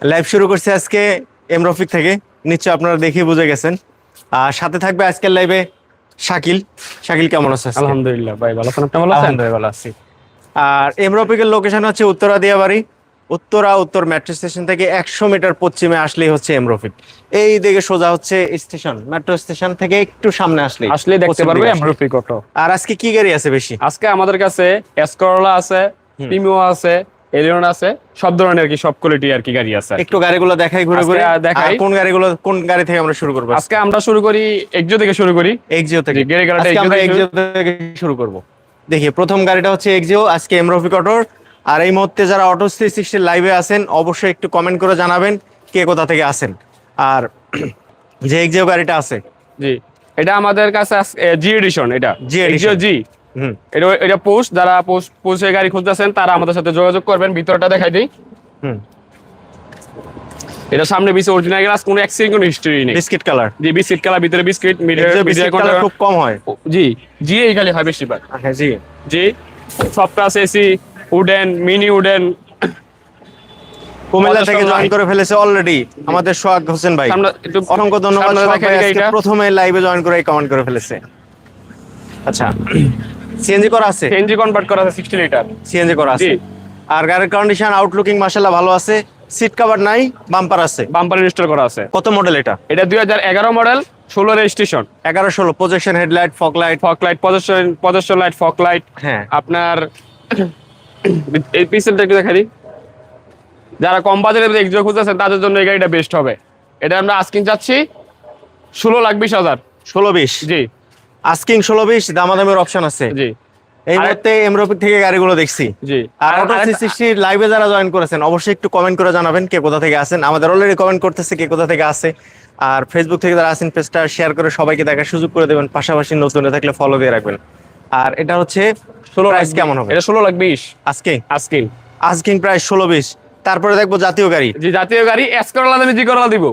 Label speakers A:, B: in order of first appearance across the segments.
A: Live শুরু করছি আজকে এম রফিক থেকে। নিশ্চয় আপনারা দেখে বুঝে গেছেন। আর সাথে থাকবে আজকের লাইভে শাকিল। শাকিল কেমন আছে
B: আলহামদুলিল্লাহ ভাই ভালো আছেন? আপনি ভালো আছেন?
A: আলহামদুলিল্লাহ ভালো আছি। আর এম রফিকের লোকেশন হচ্ছে উত্তরা দিয়াবাড়ি। উত্তরা উত্তর মেট্রো স্টেশন থেকে একশো মিটার পশ্চিমে আসলেই হচ্ছে এম রফিক এই দিকে সোজা হচ্ছে স্টেশন মেট্রো স্টেশন থেকে একটু সামনে আসলে
B: আসলে দেখতে পারবে এমরুপি অটো
A: আর আজকে কি গাড়ি আছে বেশি?
B: আজকে আমাদের কাছে এসকরলা আছে প্রিমিও আছে এলিয়ন আছে সব ধরনের আর কি সব কোয়ালিটি আর কি গাড়ি আছে
A: একটু গাড়িগুলো দেখাই ঘুরে ঘুরে।
B: দেখাই।
A: কোন গাড়িগুলো কোন গাড়ি থেকে আমরা শুরু করব?
B: আজকে আমরা শুরু করি একজো থেকে শুরু করি।
A: এক্সিও থেকে।
B: গাড়ি গাড়িটা
A: আমরা এক্সিও থেকে শুরু করব। দেখি প্রথম গাড়িটা হচ্ছে এক্সিও আজকে এম রফিক অটোর আর এই মুহূর্তে যারা অটো থ্রি সিক্সটি লাইভে আছেন অবশ্যই একটু কমেন্ট করে জানাবেন কে কোথা থেকে আসেন আর যে এক্সিও গাড়িটা আছে
B: জি এটা আমাদের কাছে জি এডিশন এটা।
A: জি edition।
B: জি এটা এটা পোস্ট যারা পোস্ট পোস্টের গাড়ি খুঁজতেছেন তারা আমাদের সাথে যোগাযোগ করবেন ভিতরটা দেখাই দিই। এটা সামনে বিসি অরিজিনাল গ্লাস কোনো অ্যাক্সিডেন্ট কোনো হিস্টরি নেই।
A: Biscuit colour.
B: জি বিস্কিট কালার ভিতরে বিস্কিট
A: বিস্কিট কালার খুব কম হয়।
B: জি জি এই খালি হয় বেশিরভাগ।
A: হ্যাঁ জি।
B: জি software AC wooden mini wooden
A: Comilla থেকে জয়েন করে ফেলেছে অলরেডি আমাদের সোহাগ হোসেন ভাই। অসংখ্য ধন্যবাদ। প্রথমে লাইভে জয়েন করে কমেন্ট করে ফেলেছে। আচ্ছা। সিএনজি করা আছে?
B: এনজি কনভার্ট করা আছে সিক্সটি লিটার
A: সিএনজি করা আছে। আর গাড়ির কন্ডিশন আউটলুকিং মাশাআল্লাহ ভালো আছে। সিট কভার নাই বাম্পার আছে।
B: বাম্পার ইনস্টল করা আছে।
A: কত মডেল এটা?
B: এটা দুই হাজার এগারো মডেল ষোলো রেজিস্ট্রেশন
A: এগারো ষোলো projection headlight fog light
B: fog light position position light fog light
A: হ্যাঁ।
B: আপনার এই পিসেলটা একটু দেখা দিই। যারা কম বাজারে এক্সিও খুঁজতেছেন তাদের জন্য এই গাড়িটা বেস্ট হবে। এটা আমরা আস্কিং চাচ্ছি ষোলো লাখ বিশ হাজার।
A: ষোলো বিশ।
B: জি।
A: আস্কিং ষোলো বিশ দামাদামের অপশন আছে।
B: জি।
A: এই মুহূর্তে এমরোপিক থেকে গাড়িগুলো দেখছি।
B: জি।
A: আর অটো লাইভে যারা জয়েন করেছেন অবশ্যই একটু কমেন্ট করে জানাবেন কে কোথা থেকে আসেন আমাদের অলরেডি কমেন্ট করতেছে কে কোথা থেকে আসে আর ফেসবুক থেকে যারা আসেন পেজটা শেয়ার করে সবাইকে দেখার সুযোগ করে দেবেন। পাশাপাশি নতুন থাকলে ফলো দিয়ে রাখবেন। আর এটা হচ্ছে
B: ষোলো
A: প্রাইস কেমন হবে?
B: এটা ষোলো লাখ বিশ।
A: আজকে
B: আস্কিং
A: আস্কিং প্রাইস ষোলো বিশ। তারপরে দেখব জাতীয় গাড়ি।
B: জি জাতীয় গাড়ি এস করলা দেবে জি করলা দিব।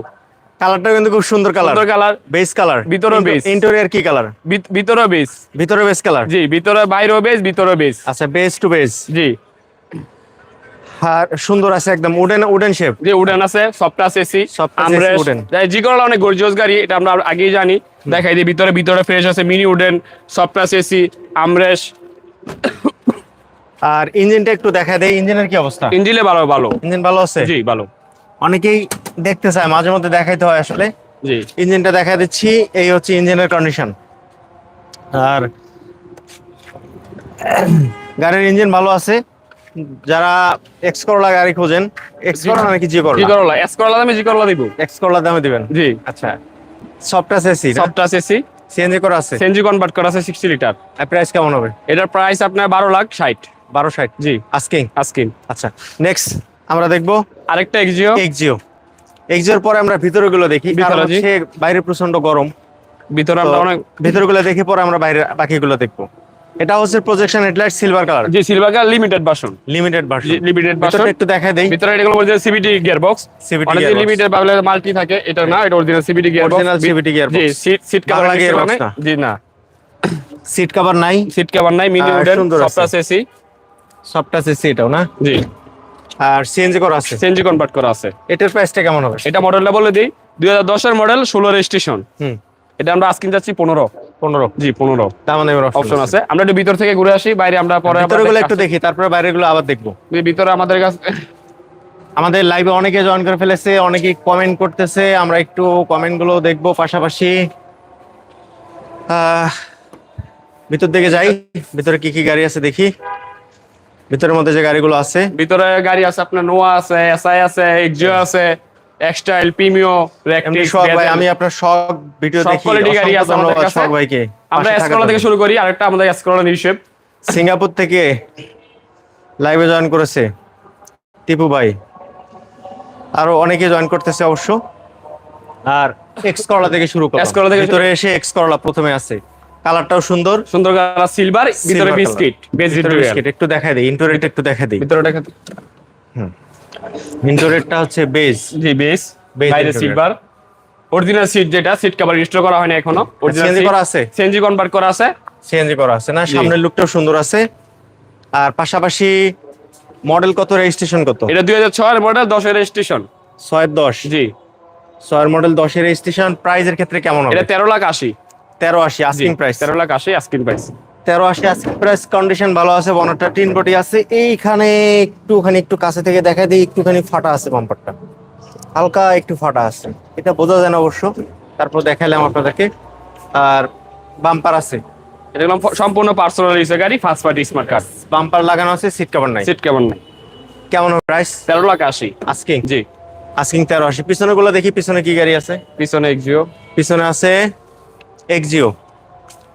A: কালারটা কিন্তু খুব সুন্দর কালার
B: সুন্দর কালার
A: বেস কালার
B: ভিতরেও base।
A: ইন্টেরিয়র কি কালার
B: ভিতরে বেস
A: ভিতরে বেস কালার
B: জি ভিতরে বাইরেও বেস ভিতরে বেস
A: আচ্ছা বেস টু বেস
B: জি।
A: আর সুন্দর আছে একদম উডেন উডেন শেপ
B: যে উডেন আছে এসি জি করলা অনেক গর্জিয়াস গাড়ি এটা আমরা আগেই জানি। দেখাই দিই ভিতরে ভিতরে ফ্রেশ আছে মিনি উডেন এসি আমরেশ
A: আর ইঞ্জিনটা একটু দেখা দেয় ইঞ্জিনের কি অবস্থা?
B: ইঞ্জিনে ভালো ভালো।
A: ইঞ্জিন ভালো আছে?
B: জি ভালো।
A: অনেকেই দেখতে চায় মাঝে মধ্যে দেখাইতে হয় আসলে।
B: জি।
A: ইঞ্জিনটা দেখা দিচ্ছি এই হচ্ছে ইঞ্জিনের কন্ডিশন আর গাড়ির ইঞ্জিন ভালো আছে। যারা এক্স করলা গাড়ি খোঁজেন এক্স করলা নাকি জি করলা
B: জি
A: করলা
B: এস করলা দামে জি করলা দিব।
A: এক্স করলা দামে দিবেন?
B: জি।
A: আচ্ছা। Software AC
B: software AC
A: CNG করা আছে?
B: সেনজি কনভার্ট করা আছে সিক্সটি লিটার
A: প্রাইস কেমন হবে?
B: এটার প্রাইস আপনার বারো লাখ ষাট।
A: বারো ষাট?
B: জি।
A: আস্কিং
B: আস্কিন
A: আচ্ছা। নেক্সট আমরা দেখব
B: আরেকটা এক্সিও
A: এক্সিও এক্সিওর পরে আমরা ভিতরে গুলো দেখি। কারণ হচ্ছে বাইরে প্রচণ্ড গরম।
B: ভিতরে আমরা অনেক
A: ভিতরে গুলো দেখে পরে আমরা বাইরে বাকিগুলো দেখব। এটা হচ্ছে প্রজেকশন হেডলাইট সিলভার কালার
B: জি silver colour limited version
A: limited version
B: limited version
A: একটু দেখাই দেই।
B: ভিতরে এগুলো বলছে সিবিটি গিয়ার বক্স
A: CVT
B: অনেক
A: gearbox।
B: লিমিটেড ভাবলে মাল্টি থাকে এটা না এটা original CVT gear box
A: Original CVT gearbox।
B: জি seat seat cover
A: Bangla gearbox না।
B: জি না।
A: সিট কভার নাই।
B: সিট কভার নাই মিনি উডেন। সফটওয়্যার এসি
A: সবটা আছে। এটাও না?
B: জি।
A: আর সিএনজি করা আছে?
B: সিএনজি কনভার্ট করা আছে।
A: এটার প্রাইসটা কেমন হবে?
B: এটা মডেলটা বলে দিই। দুই হাজার দশের মডেল ষোলো রেজিস্ট্রেশন
A: হুম।
B: এটা আমরা আজকিন যাচ্ছি পনেরো।
A: পনেরো।
B: জি পনেরো।
A: দাম নেই
B: অপশন আছে। আমরা একটু ভিতর থেকে ঘুরে আসি বাইরে আমরা পরে
A: ভিতরে গুলো
B: আবার
A: একটু দেখি তারপরে বাইরেরগুলো আবার দেখব।
B: ভিতরে আমাদের কাছে
A: আমাদের লাইভে অনেকে জয়েন করে ফেলেছে অনেকেই কমেন্ট করতেছে আমরা একটু কমেন্টগুলো দেখব পাশাপাশি। আহ, ভিতর দিকে যাই ভিতরে কি কি গাড়ি আছে দেখি। ভিতরের মধ্যে যে গাড়িগুলো আছে?
B: ভিতরে গাড়ি আছে আপনার নোয়া আছে এসআই আছে এক্সিও আছে এক্সটাইল প্রিমিও রেকটিক
A: শখ ভাই আমি আপনার শখ ভিডিও দেখি
B: গাড়ি আছে আমাদের কাছে।
A: শখ ভাইকে।
B: আমরা এসকলা থেকে শুরু করি আরেকটা আমাদের এসকলা
A: সিঙ্গাপুর থেকে লাইভে জয়েন করেছে টিপু ভাই। আরও অনেকে জয়েন করতেছে অবশ্য। আর এক্স করলা থেকে শুরু
B: X Corla থেকে
A: ভিতরে এসে এক্স করলা প্রথমে আছে। কালারটাও সুন্দর।
B: সুন্দর কালার সিলভার ভিতরে। Biscuit beige
A: biscuit. একটু দেখা দেই ইন্টোরেট একটু দেখা দেই।
B: ভিতরে দেখা হুম।
A: ইন্টোরেটটা হচ্ছে বেজ।
B: জি
A: Base
B: বাইরে সিলভার। অরিজিনাল সিট যেটা সিট কভার ইনস্টল করা হয়নি এখনও।
A: সিএনজি করা আছে?
B: সিএনজি কনভার্ট করা আছে।
A: সিএনজি করা আছে না? সামনের লুকটাও সুন্দর আছে। আর পাশাপাশি মডেল কত রেজিস্ট্রেশন কত?
B: এটা দুই হাজার ছয়ের মডেল দশের রেজিস্ট্রেশন
A: ছয়ের দশ।
B: জি।
A: ছয়ের মডেল দশের রেজিস্ট্রেশন প্রাইজের ক্ষেত্রে কেমন হবে?
B: এটা তেরো লাখ আশি।
A: তেরো আশি আস্কিং প্রাইস
B: তেরো লাখ আশি আস্কিং প্রাইস
A: তেরো আশি আস্কিং প্রাইস কন্ডিশন ভালো আছে বনটা টিন বডি আছে। এইখানে একটুখানি একটু কাছে থেকে দেখা দিই একটুখানি ফাটা আছে বাম্পারটা হালকা একটু ফাটা আছে। এটা বোঝা যায় না অবশ্য। তারপর দেখালাম আপনাদেরকে। আর বাম্পার আছে।
B: এটা সম্পূর্ণ পার্সোনাল ইউজের গাড়ি first party smart card
A: bumper লাগানো আছে সিট কভার নাই।
B: সিট কেমন নাই।
A: কেমন প্রাইস
B: তেরো লাখ আশি।
A: আস্কিং
B: জি।
A: আস্কিং তেরো আশি। পিছনে গুলো দেখি পিছনে কি গাড়ি আছে?
B: পিছনে এক্সিও
A: পিছনে আছে এক্সিও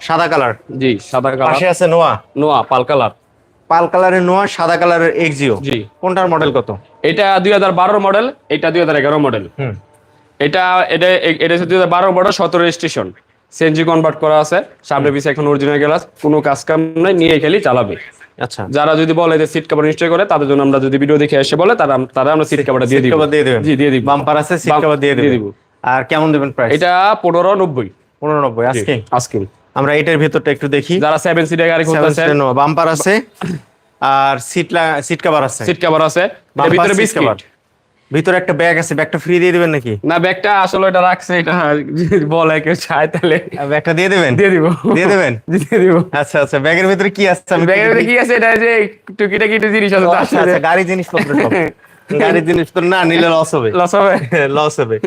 A: সাদা কালার।
B: জি সাদা কালার।
A: পাশে আছে নোয়া।
B: নোয়া পাল কালার।
A: পাল কালারের নোয়া সাদা কালারের এক্সিও
B: জি।
A: কোনটার মডেল কত?
B: এটা দুই হাজার বারোর মডেল এটা দুই হাজার এগারো মডেল
A: হুম।
B: এটা এটা এটা হচ্ছে দুই হাজার বারো মডেল সতেরো রেজিস্ট্রেশন সিএনজি কনভার্ট করা আছে সামনে পিছে এখন অরিজিনাল গ্লাস কোনো কাজ কাম নাই নিয়ে খেলি চালাবে।
A: আচ্ছা।
B: যারা যদি বলে যে সিট কভার নিশ্চয় করে তাদের জন্য আমরা যদি ভিডিও দেখে এসে বলে তারা তারা আমরা সিট কভারটা দিয়ে
A: সিট
B: দিব।
A: কভার দিয়ে দেবেন।
B: জি দিয়ে দিব।
A: বাম্পার আছে সিট কভার দিয়ে
B: দিয়ে দিব।
A: আর কেমন দেবেন প্রাইস
B: এটা পনেরো নব্বই।
A: পনেরো নব্বই আজকে আমরা এটার ভিতরটা একটু দেখি।
B: যারা সেভেন সিটের গাড়ি খুঁজতেছে
A: বাম্পার আছে আর সিট সিট কভার আছে।
B: সিট কভার আছে। ভিতরে বিস্কিট
A: ভিতরে একটা ব্যাগ আছে ব্যাগটা ফ্রি দিয়ে দিবেন নাকি?
B: না ব্যাগটা আসলে এটা রাখছে এটা যদি বলে কেউ চায় তাহলে।
A: ব্যাগটা দিয়ে দেবেন?
B: দিয়ে দিব।
A: দিয়ে দেবেন?
B: দিয়ে দিব।
A: আচ্ছা আচ্ছা ব্যাগের ভিতরে কি আছে আমি
B: ব্যাগের ভিতরে কি আছে? এটা যে টুকিটাকি একটু জিনিস আছে
A: আচ্ছা আচ্ছা গাড়ি জিনিসপত্র সব। গাড়ির জিনিসপত্র না নিলে লস হবে।
B: লস হবে?
A: লস হবে।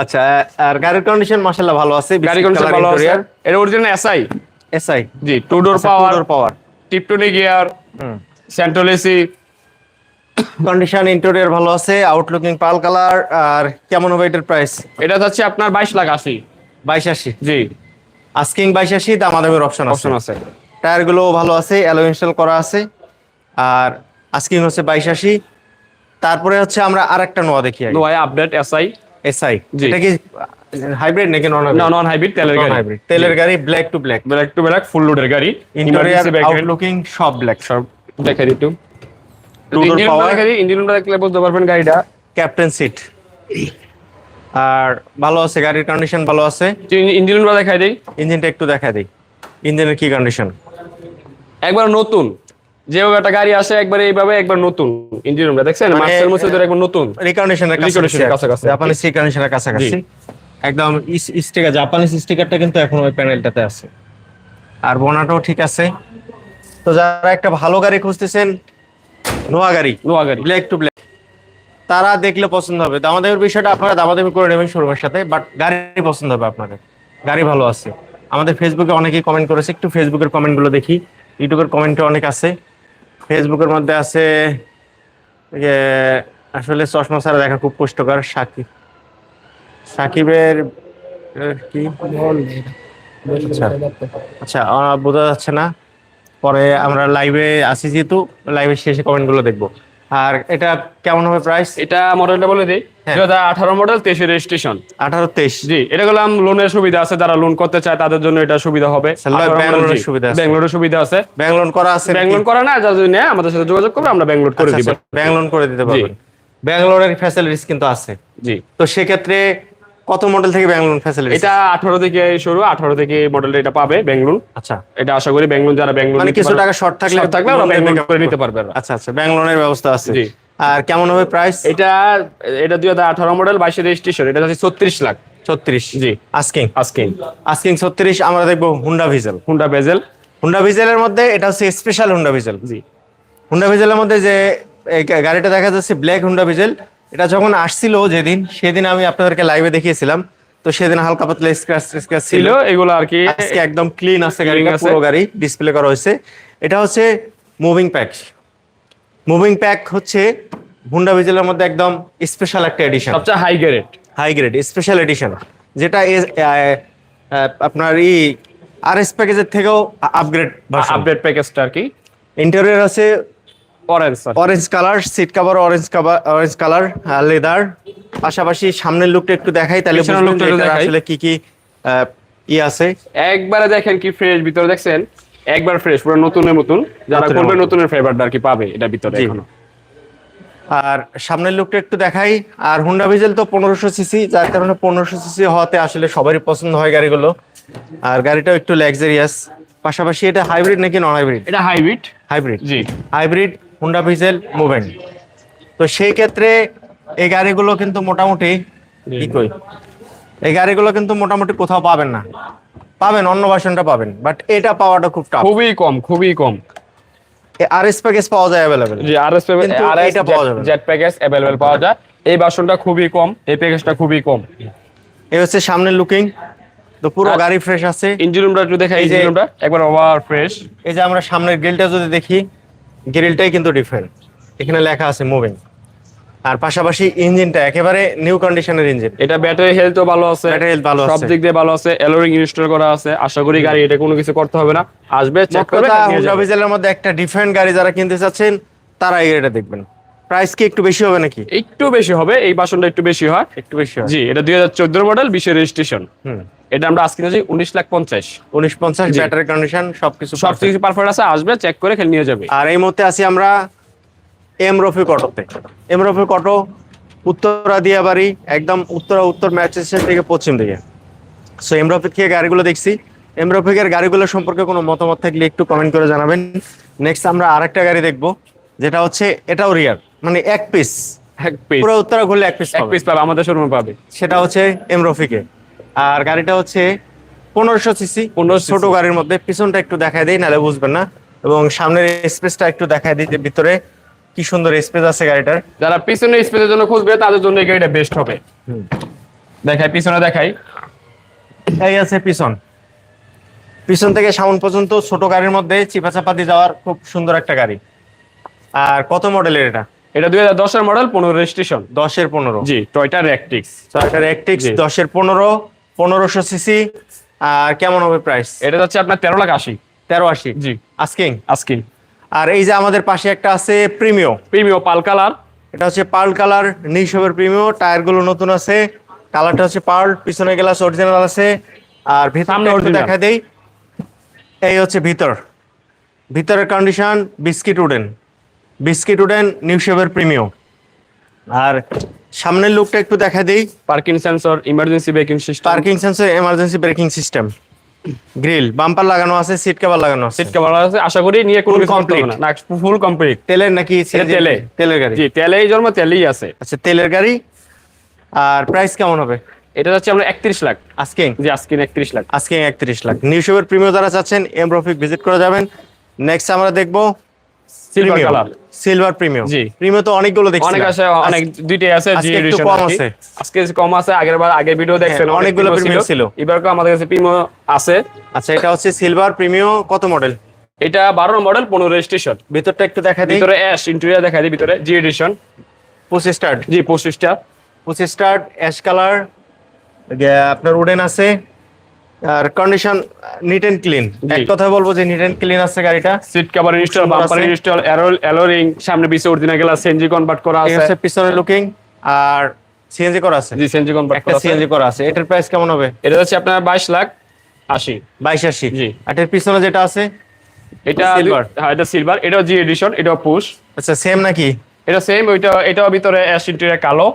A: আচ্ছা আর গাড়ির কন্ডিশন মাশাআল্লাহ ভালো আছে
B: গাড়ি কন্ডিশন ভালো আছে। এটা অরিজিনাল এসআই
A: এসআই
B: জি two door power
A: power
B: টিপটনি gear central AC
A: condition interior ভালো আছে আউটলুকিং পাল কালার আর কেমন হবে এটার প্রাইস
B: এটা যাচ্ছে আপনার বাইশ লাখ আশি।
A: বাইশ আশি?
B: জি।
A: আস্কিং বাইশ আশি দামাদামের অপশন আছে।
B: অপশন আছে।
A: টায়ারগুলো ভালো আছে অ্যালো ইনস্টল করা আছে। আর আস্কিং হচ্ছে বাইশ আশি। তারপরে হচ্ছে আমরা আরেকটা নোয়া দেখি
B: নোয়াই আপডেট এসআই
A: এসআই। এটা কি হাইব্রিড নাকি নন
B: না নন হাইব্রিড তেলের গাড়ি।
A: হাইব্রিড তেলের গাড়ি black to black
B: black to black full লোডের গাড়ি।
A: ইন্টেরিয়র আউটলুকিং সব ব্ল্যাক
B: সব দেখাই দিই একটু।
A: Two door
B: engine. দেখাই ইঞ্জিনটা দেখলে বুঝতে পারবেন গাড়িটা।
A: ক্যাপ্টেন সিট আর ভালো আছে গাড়ির কন্ডিশন ভালো আছে?
B: ইঞ্জিনটা দেখাই দিই।
A: ইঞ্জিনটা একটু দেখা দিই। ইঞ্জিনের কি কন্ডিশন
B: একবার নতুন। যেভাবে একটা গাড়ি আসে একবার এইভাবে একবার নতুন। ইঞ্জিন রুমটা দেখছেন? মার্চের ধরে একবার নতুন।
A: রিকন্ডিশনের
B: Recondition-এর কাছাকাছি।
A: জাপানি সি কাছাকাছি। একদম স্টিকার জাপানি স্টিকারটা কিন্তু এখন ওই প্যানেলটাতে আছে। আর বোনাটাও ঠিক আছে। তো যারা একটা ভালো গাড়ি খুঁজতেছেন নোয়া গাড়ি
B: নোয়া গাড়ি।
A: ব্ল্যাক টু ব্ল্যাক তারা দেখলে পছন্দ হবে। দামাদামের বিষয়টা আপনারা দামাদামি করে নেবেন শোরুমের সাথে বাট গাড়ি পছন্দ হবে আপনাদের। গাড়ি ভালো আছে। আমাদের ফেসবুকে অনেকেই কমেন্ট করেছে একটু ফেসবুকের কমেন্টগুলো দেখি। ইউটিউবের কমেন্টও অনেক আছে। ফেসবুকের মধ্যে আছে আসলে চশমা ছাড়া দেখা খুব কষ্টকর, সাকিব। সাকিবের কি? আচ্ছা আচ্ছা বোঝা যাচ্ছে না। পরে আমরা লাইভে আসি যেহেতু লাইভের শেষে কমেন্টগুলো দেখব। আর এটা কেমন হবে প্রাইস
B: এটা মডেলটা বলে দিই।
A: হ্যাঁ।
B: হাজার আঠারো মডেল তেইশে রেজিস্ট্রেশন
A: আঠারো তেইশ।
B: জি এটা গেলাম লোনের সুবিধা আছে যারা লোন করতে চায় তাদের জন্য এটা সুবিধা হবে।
A: আচ্ছা, সুবিধা আছে।
B: ব্যাংলোরের সুবিধা আছে।
A: ব্যাংক করা আছে
B: ব্যাংক লোন করা না যারা যদি নেয় আমাদের সাথে যোগাযোগ করবে আমরা ব্যাঙ্গলোর করে দিব।
A: ব্যাংক লোন করে দিতে পারবেন। ব্যাঙ্গালোরের ফ্যাসিলিটিস কিন্তু আছে।
B: জি।
A: তো সেক্ষেত্রে কত মডেল থেকে ব্যাংক লোন ফ্যাসিলিটি
B: এটা আঠারো থেকে শুরু আঠারো থেকে মডেলটা এটা পাবে ব্যাংক লোন
A: আচ্ছা।
B: এটা আশা করি ব্যাংক লোন যারা ব্যাংক লোন
A: মানে কিছু টাকা শর্ট থাকলে
B: থাকলে ব্যাংক করে নিতে পারবে
A: আচ্ছা আচ্ছা ব্যাংক লোনের ব্যবস্থা আছে।
B: জি।
A: আর কেমন হবে প্রাইস
B: এটা এটা দুই হাজার আঠারো মডেল বাইশে রেজিস্ট্রেশন এটা হচ্ছে ছত্রিশ লাখ।
A: ছত্রিশ।
B: জি।
A: আস্কিং
B: আজকে
A: আস্কিং ছত্রিশ আমরা দেখব Honda Vezel
B: Honda Vezel
A: Honda ভিজেলের মধ্যে এটা হচ্ছে স্পেশাল হুন্ডা ভিজেল
B: জি।
A: হুন্ডা ভিজেলের মধ্যে যে গাড়িটা দেখা যাচ্ছে ব্ল্যাক হুন্ডা ভিজেল এটা যখন আসছিল যেদিন সেদিন আমি আপনাদেরকে লাইভে দেখিয়েছিলাম। তো সেদিন হালকা পাতলা স্ক্র্যাচ স্ক্র্যাচ ছিল।
B: এগুলো আর কি
A: আজকে একদম ক্লিন আছে
B: আছে।
A: পুরো গাড়ি ডিসপ্লে করা হয়েছে। এটা হচ্ছে মুভিং প্যাক মুভিং প্যাক হচ্ছে হুন্ডা ভিজেলের মধ্যে একদম স্পেশাল একটা এডিশন
B: সবচেয়ে high grade
A: high grade special edition যেটা আপনার ই আর এস প্যাকেজের থেকেও আপগ্রেড
B: আপডেট প্যাকেজটা আর কি।
A: ইন্টেরিয়র আছে
B: orange
A: colour seat cover orange cover orange colour leather পাশাপাশি সামনের লুকটা একটু দেখাই তাহলে। আসলে কি কি ই আছে।
B: একবারে দেখেন কি ফ্রেশ ভিতরে দেখছেন? একবার ফ্রেশ পুরো নতুনের মতন। যারা করবে নতুনের ফ্লেভারটা আর কি পাবে এটা ভিতরে। এখনও।
A: আর সামনের লুকটা একটু দেখাই। আর হুন্ডা ভিজেল তো পনেরোশো সিসি যার কারণে পনেরোশো সিসি হওয়াতে আসলে সবারই পছন্দ হয় গাড়িগুলো। আর গাড়িটাও একটু লাক্সারিয়াস পাশাপাশি এটা হাইব্রিড নাকি নন হাইব্রিড
B: এটা হাইব্রিড
A: হাইব্রিড
B: জি।
A: হাইব্রিড হুন্ডা ভিজেল মুভেন্ট তো সেই ক্ষেত্রে এই গাড়িগুলো কিন্তু মোটামুটি। কি কই? এই গাড়িগুলো কিন্তু মোটামুটি কোথাও পাবেন না। পাবেন অন্য ভার্সনটা পাবেন বাট এটা পাওয়াটা খুব টাফ
B: খুবই কম খুবই কম।
A: আর এস প্যাকেজ পাওয়া যায় অ্যাভেলেবেল
B: জি আর এস
A: কিন্তু
B: আর
A: এইটা পাওয়া যাবে।
B: জেট প্যাকেজ অ্যাভেলেবেল পাওয়া যায়। এই বাসনটা খুবই কম এই প্যাকেজটা খুবই কম।
A: এই হচ্ছে সামনের লুকিং তো পুরো গাড়ি ফ্রেশ আছে।
B: ইঞ্জিন রুমটা একটু দেখা
A: এই যে-
B: ইঞ্জিন রুমটা একবার ওভার ফ্রেশ
A: এই যে আমরা সামনের গ্রিলটা যদি দেখি গ্রিলটাই কিন্তু ডিফারেন্ট এখানে লেখা আছে মুভিং আর পাশাপাশি ইঞ্জিনটা একেবারে নিউ কন্ডিশনের ইঞ্জিন।
B: এটা ব্যাটারি হেলথও ভালো আছে।
A: ব্যাটারি হেলথ ভালো আছে।
B: সব দিক দিয়ে ভালো আছে। এলোরিং ইনস্টল করা আছে। আশা করি গাড়ি এটা কোনো কিছু করতে হবে না। আসবে চেক করে নিয়ে
A: হোন্ডা ভিজেলের মধ্যে একটা ডিফারেন্ট গাড়ি যারা কিনতে চাচ্ছেন তারা এটা দেখবেন। প্রাইস কি একটু বেশি হবে নাকি?
B: একটু বেশি হবে এই বাসনটা একটু বেশি হয়।
A: একটু বেশি হবে
B: জি এটা দুই হাজার চোদ্দ মডেল বিশের রেজিস্ট্রেশন
A: হুম।
B: এটা আমরা আজকে নিয়েছি উনিশ লাখ পঞ্চাশ।
A: উনিশ পঞ্চাশ। ব্যাটারি কন্ডিশন সবকিছু
B: সব কিছু পারফেক্ট আছে? আসবে চেক করে খেলে নিয়ে যাবে।
A: আর এই মুহূর্তে আছি আমরা এম রফি কটোতে এম রফি কটো উত্তরা দিয়াবাড়ি একদম উত্তরা উত্তর ম্যাচেস্টার থেকে পশ্চিম দিকে। সো এম রফিক থেকে গাড়িগুলো দেখছি। এম রফিকের গাড়িগুলো সম্পর্কে কোনো মতামত থাকলে একটু কমেন্ট করে জানাবেন। নেক্সট আমরা আরেকটা গাড়ি দেখব যেটা হচ্ছে এটাও রিয়ার মানে এক পিস
B: এক পিস
A: পুরো উত্তরা ঘুরলে এক পিস
B: এক পিস পাবে আমাদের শোরুমে পাবে।
A: সেটা হচ্ছে এম রফিকে আর গাড়িটা হচ্ছে পনেরোশো সিসি
B: 1500
A: ছোট গাড়ির মধ্যে। পিছনটা একটু দেখায় দেই নাহলে বুঝবেন না। এবং সামনের স্পেসটা একটু দেখায় দিই যে ভিতরে কি সুন্দর স্পেস আছে গাড়িটার।
B: যারা পিছনে স্পেসের জন্য খুঁজবে তাদের জন্য এই গাড়িটা বেস্ট হবে। দেখাই পিছনে দেখাই।
A: এই আছে পিছন। পিছন থেকে সামন পর্যন্ত ছোট গাড়ির মধ্যে চিপা চাপা দিয়ে যাওয়ার খুব সুন্দর একটা গাড়ি। আর কত মডেলের এটা?
B: এটা দুই হাজার দশের মডেল পনেরো রেজিস্ট্রেশন
A: দশের পনেরো।
B: জি টয়টা র্যাকটিক্স
A: একটিক্স
B: জি।
A: দশের পনেরো পনেরোশো সিসি আর কেমন হবে প্রাইস
B: এটা যাচ্ছে আপনার তেরো লাখ আশি।
A: তেরো আশি।
B: জি।
A: আস্কিং
B: আজকে
A: আর এই যে আমাদের পাশে একটা আছে প্রিমিও
B: প্রিমিও পাল কালার।
A: এটা হচ্ছে পার্ল কালার নিশবের প্রিমিও টায়ারগুলো নতুন আছে। কালারটা হচ্ছে পার্ল পিছনে গ্লাস অরিজিনাল আছে। আর ভিতরে একটু দেখা দেই। এই হচ্ছে ভিতর। ভিতরের condition biscuit wooden biscuit wooden নিউশেভের Premio. আর সামনের লুকটা একটু দেখা দেই।
B: Parking sensor emergency braking system
A: parking sensor emergency braking system grille bumper লাগানো আছে সিট কভার লাগানো আছে।
B: সিট কভার আছে আশা করি নিয়ে কোনো করতে না। ফুল কমপ্লিট
A: তেলের নাকি?
B: তেলে।
A: তেলের গাড়ি।
B: জি তেলেই জন্ম তেলেই আছে।
A: আচ্ছা তেলের গাড়ি। আর প্রাইস কেমন হবে?
B: এটা যাচ্ছে আমরা একত্রিশ লাখ।
A: আজকে?
B: জি আজকে একত্রিশ লাখ।
A: আজকে একত্রিশ লাখ। নিউশেপের প্রিমিয়ার যারা চাচ্ছেন এম রফিক ভিজিট করে যাবেন। নেক্সট আমরা দেখব
B: সিলভার কালার
A: সিলভার প্রিমিয়াম
B: জি।
A: প্রিমিয়াম তো অনেকগুলো দেখছি
B: অনেক আছে অনেক দুইটাই আছে জি
A: একটু কম আছে।
B: আজকে কম আছে আগের বার আগের ভিডিও দেখছেন
A: অনেকগুলো premium ছিল।
B: এবার আমাদের কাছে প্রিমিও আছে।
A: আচ্ছা এটা হচ্ছে সিলভার প্রিমিয়াম কত মডেল
B: এটা বারো মডেল পনেরো রেজিস্ট্রেশন
A: ভিতরটা একটু দেখা দিই।
B: ভিতরে অ্যাশ ইন্টেরিয়র দেখা দিই ভিতরে জি এডিশন
A: পুসি স্টার্ট
B: জি পঁচিশটা
A: পুসি স্টার্ট অ্যাশ কালার আপনার উডেন আছে। আর কন্ডিশন নিট এন্ড ক্লিন এক কথা বলব যে নিট এন্ড ক্লিন আছে গাড়িটা।
B: Seat cover install bumper. Install এলোরিং সামনে পিছে অরিজিনাল গ্লাস সেনজি কনভার্ট করা আছে।
A: পিছনে লুকিং আর সিএনজি করা আছে।
B: জি সেনজি কনভার্ট
A: একটা
B: করা আছে।
A: সিএনজি করা আছে। এটার প্রাইস কেমন হবে?
B: এটা হচ্ছে আপনার বাইশ লাখ আশি।
A: বাইশ আশি।
B: জি।
A: আর এর পিছনে যেটা আছে?
B: এটা
A: Silver।
B: হ্যাঁ এটা সিলভার এটাও জি এডিশন এটাও পুশ
A: আচ্ছা সেম নাকি?
B: এটা সেম ওইটা এটাও ভিতরে অ্যাশ ইন্টেরিয়র কালো।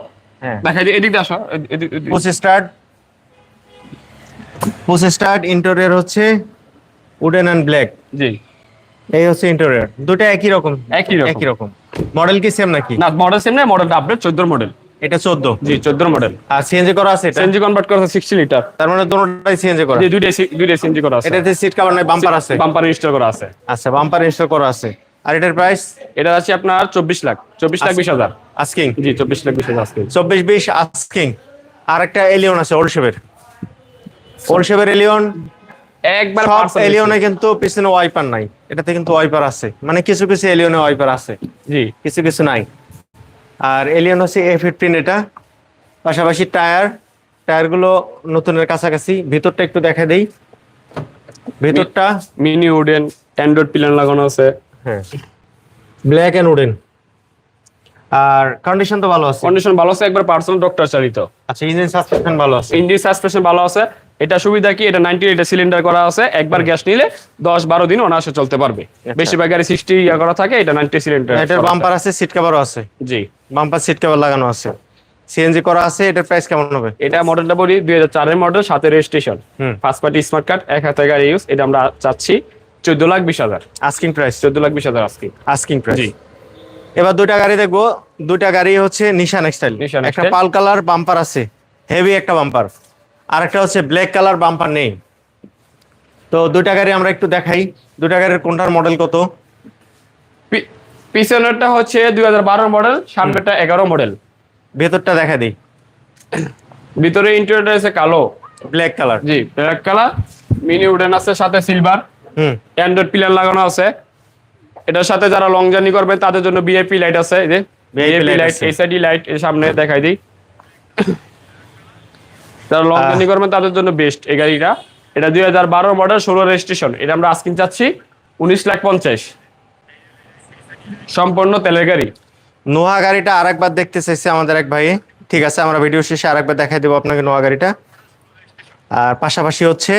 A: হ্যাঁ।
B: দেখা যায় এদিক দিয়ে আসো। এদিক- এদিক-
A: push start push start interior হচ্ছে উডেন অ্যান্ড ব্ল্যাক
B: জি।
A: এই হচ্ছে ইন্টেরিয়র দুটো একই রকম?
B: একই রকম।
A: একই রকম। মডেল কি সেম নাকি?
B: না মডেল সেম না মডেলটা আপডেট চোদ্দ মডেল
A: এটা 14
B: জি চোদ্দ মডেল
A: আর সিএনজি করা আছে এটা?
B: সিএনজি কনভার্ট করা আছে সিক্সটি লিটার
A: তার মানে দুটোটাই সিএনজি করা।
B: জি দুইটাই দুইটাই সিএনজি করা আছে।
A: এটাতে সিট কভার নাই বাম্পার আছে।
B: বাম্পার ইনস্টল করা আছে।
A: আচ্ছা বাম্পার ইনস্টল করা আছে। আর এটার প্রাইস
B: এটা আছে আপনার চব্বিশ লাখ। চব্বিশ লাখ বিশ হাজার।
A: আস্কিং
B: জি চব্বিশ লাখ বিশ হাজার আজকে
A: চব্বিশ বিশ আস্কিং আর একটা এলিয়ন আছে ওল্ড শেপের ওল্ড এলিয়ন
B: একবার
A: সব এলিয়নে কিন্তু পিছনে ওয়াইপার নাই। এটাতে কিন্তু ওয়াইপার আছে। মানে কিছু কিছু এলিয়নে ওয়াইপার আছে।
B: জি।
A: কিছু কিছু নাই। আর এলিয়ন হচ্ছে এ ফিফটিন এটা। পাশাপাশি টায়ার। টায়ারগুলো নতুনের কাছাকাছি। ভিতরটা একটু দেখা দেই। ভিতরটা
B: মিনি উডেন অ্যান্ড্রয়েড প্ল্যান লাগানো আছে।
A: হ্যাঁ। ব্ল্যাক এন্ড উডেন আর কন্ডিশন তো ভালো আছে।
B: কন্ডিশন ভালো আছে একবার পার্সোনাল ডক্টর চালিত।
A: আচ্ছা ইঞ্জিন সাসপেনশন ভালো আছে।
B: ইঞ্জিন সাসপেনশন ভালো আছে। এটা সুবিধা কি? এটা নাইনটি লিটার সিলিন্ডার করা আছে। একবার গ্যাস নিলে দশ বারো দিন অনায়াসে চলতে পারবে। বেশিরভাগ গাড়ি সিক্সটি ইয়া করা থাকে এটা নাইনটি সিলিন্ডার
A: এটার বাম্পার আছে সিট কভারও আছে।
B: জি।
A: বাম্পার সিট কাভার লাগানো আছে। সিএনজি করা আছে এটার প্রাইস কেমন হবে?
B: এটা মডেলটা বলি দুই হাজার চারের মডেল সাথে registration first party smart card এক হাতে গাড়ি ইউজ এটা আমরা চাচ্ছি চোদ্দ লাখ বিশ হাজার।
A: আস্কিং প্রাইস
B: চোদ্দ লাখ বিশ হাজার আজকে
A: আস্কিং প্রাইস
B: জি।
A: এবার দুইটা গাড়ি দেখব। দুইটা গাড়ি হচ্ছে নিশান এক্সটাইল
B: নিশান
A: একটা। পাল কালার বাম্পার আছে। হেভি একটা বাম্পার আর একটা হচ্ছে ব্ল্যাক কালার বাম্পার নেই। তো দুইটা গাড়ি আমরা একটু দেখাই। দুইটা গাড়ির কোনটার মডেল কত?
B: পি- পিছনেরটা হচ্ছে দুই হাজার বারো মডেল সামনেরটা এগারো মডেল
A: ভেতরটা দেখা দিই।
B: ভিতরে ইন্টেরিয়রটা আছে কালো।
A: ব্ল্যাক কালার
B: জি ব্ল্যাক কালার মিনি উডেন আছে সাথে সিলভার
A: হুম।
B: অ্যান্ড্রয়েড প্লেয়ার লাগানো আছে। এটার সাথে যারা লং জার্নি করবে তাদের জন্য বিআইপি লাইট আছে এই যে। বিআইপি লাইট
A: আছে।
B: এইচআইডি লাইটের সামনে দেখাই দিই। যারা লং জার্নি করবেন তাদের জন্য বেস্ট এই গাড়িটা। এটা দুই হাজার বারো মডেল ষোলো রেজিস্ট্রেশন এটা আমরা আজকিন চাচ্ছি উনিশ লাখ পঞ্চাশ। সম্পূর্ণ তেলের গাড়ি।
A: নোহা গাড়িটা আরেকবার দেখতে চাইছে আমাদের এক ভাই। ঠিক আছে আমরা ভিডিও শেষে আরেকবার দেখাই দেবো আপনাকে নোহা গাড়িটা। আর পাশাপাশি হচ্ছে